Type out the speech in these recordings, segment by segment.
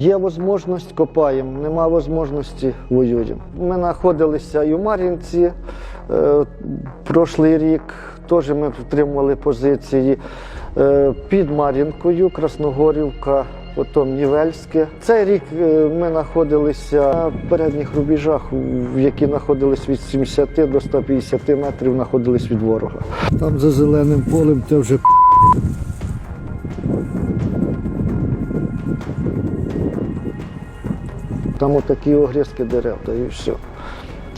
Є можливість, копаємо, нема можливості, воюємо. Ми знаходилися і в Мар'їнці е, прошлий рік, теж ми підтримували позиції е, під Мар'їнкою, Красногорівка, потім Нівельське. Цей рік е, ми знаходилися на передніх рубежах, які знаходились від 70 до 150 метрів, знаходились від ворога. Там за зеленим полем це вже Там отакі огрізки дерев, та і все.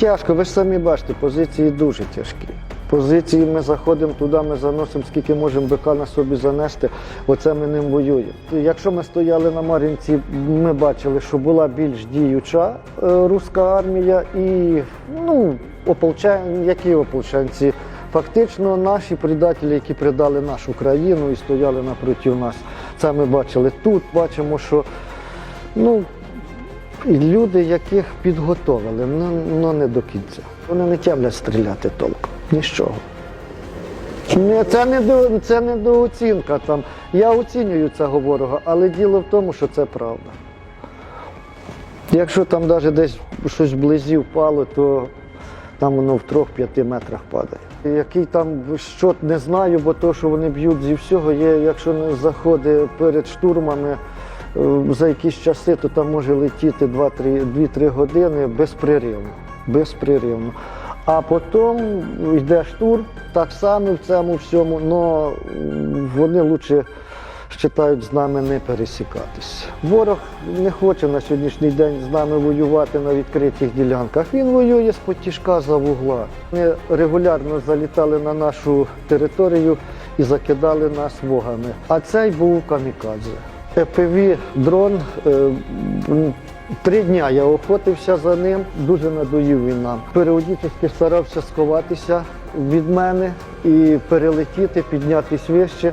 Тяжко, ви ж самі бачите, позиції дуже тяжкі. Позиції ми заходимо туди, ми заносимо, скільки можемо бика на собі занести, оце ми ним воюємо. Якщо ми стояли на Мар'їнці, ми бачили, що була більш діюча е, руська армія і ну, ополчен... які ополченці? Фактично наші предателі, які предали нашу країну і стояли напроти нас. Це ми бачили тут, бачимо, що ну, люди, яких підготовили, ну, ну не до кінця. Вони не тямлять стріляти толком. Нічого. Ні, Це не до це не дооцінка там. Я оцінюю цього ворога, але діло в тому, що це правда. Якщо там навіть десь щось вблизі впало, то там воно в 3-5 метрах падає. Який там що не знаю, бо то, що вони б'ють зі всього, є, якщо не заходить перед штурмами за якісь часи, то там може летіти 2-3 години безпреривно. безпреривно. А потім йде штурм, так само в цьому всьому, але вони краще вважають з нами не пересікатися. Ворог не хоче на сьогоднішній день з нами воювати на відкритих ділянках. Він воює з потішка за вугла. Вони регулярно залітали на нашу територію і закидали нас вогами. А цей був камікадзе. Епв дрон. е, Три дня я охотився за ним, дуже надоїв він нам. Періодично старався сховатися від мене і перелетіти, піднятись вище.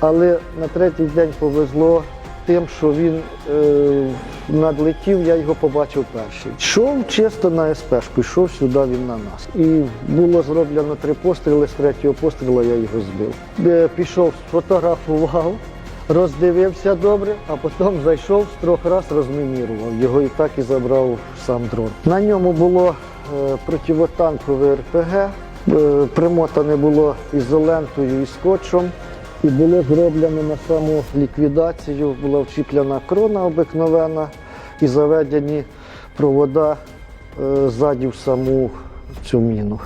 Але на третій день повезло тим, що він е, надлетів, я його побачив перший. Йшов чисто на СПшку, йшов сюди він на нас. І було зроблено три постріли, з третього пострілу я його збив. Е, Пішов, сфотографував, роздивився добре, а потім зайшов з трьох раз розмінірував. Його і так і забрав сам дрон. На ньому було е, противотанкове РПГ, е, примотане було ізолентою і скотчем. І було зроблено на саму ліквідацію, була вчіплена крона обикновена і заведені провода е, ззаді в саму цю міну.